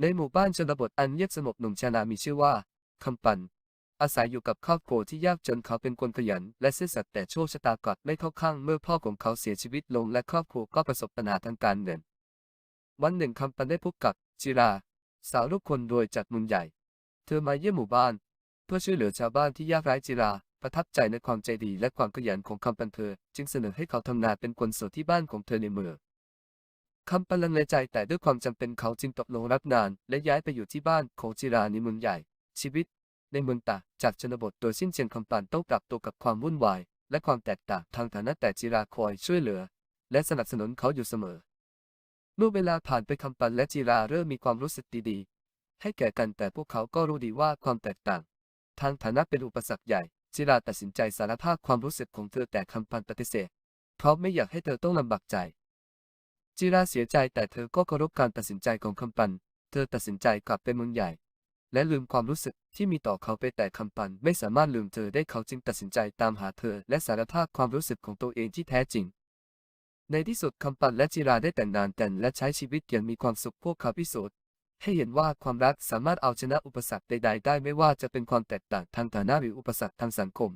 ในหมู่บ้านชนบทอันเงียบสงบหนุ่มชานามีชื่อว่าคำปัน อาศัยอยู่กับครอบครัวที่ยากจนเขาเป็นคนขยัน และซื่อสัตย์แต่โชคชะตากลับไม่เข้าข้างเมื่อพ่อของเขาเสียชีวิตลงและครอบครัวก็ประสบปัญหาทางการเงิน วันหนึ่งคำปันได้พบกับจิรา สาวลูกคนรวยจากมืองใหญ่ เธอมาเยี่ยมหมู่บ้าน เพื่อช่วยเหลือชาวบ้านที่ยากไร้จิรา ประทับใจในความใจดีและความขยันของคำปันเธอ จึงเสนอให้เขาทำงานเป็นคนโสดที่บ้านของเธอในเมือง คำปันลังเลใจแต่ด้วยความจำเป็นเขาจึงตกลงรับงาน และย้ายไปอยู่ที่บ้านของจิราในเมืองใหญ่ ชีวิต ในเมืองตาจากชนบทโดยสิ้นเชิงคำปันต้องปรับตัวกับความวุ่นวาย และความแตกต่างทางฐานะแต่จิราคอยช่วยเหลือ และสนับสนุนเขาอยู่เสมอเมื่อเวลาผ่านไปคำปันและจิราเริ่มมีความรู้สึกดีๆ ให้แก่กันแต่พวกเขาก็รู้ดีว่าความแตกต่าง ทางฐานะเป็นอุปสรรคใหญ่ จิราตัดสินใจสารภาพความรู้สึกของเธอแต่คำปันปฏิเสธเพราะไม่อยากให้เธอต้องลำบากใจ จิราเสียใจแต่เธอก็เคารพการตัดสินใจของคำปัน เธอตัดสินใจกลับไปเมืองใหญ่ และลืมความรู้สึกที่มีต่อเขาไปแต่คำปันไม่สามารถลืมเธอได้เขาจึงตัดสินใจตามหาเธอ และสารภาพความรู้สึกของตัวเองที่แท้จริง ในที่สุดคำปันและจิราได้แต่งงานกันและใช้ชีวิตอย่างมีความสุขพวกเขาพิสูจน์ให้เห็นว่าความรักสามารถเอาชนะอุปสรรคใดๆได้ไม่ว่าจะเป็นความแตกต่างทางฐานะหรืออุปสรรคทางสังคม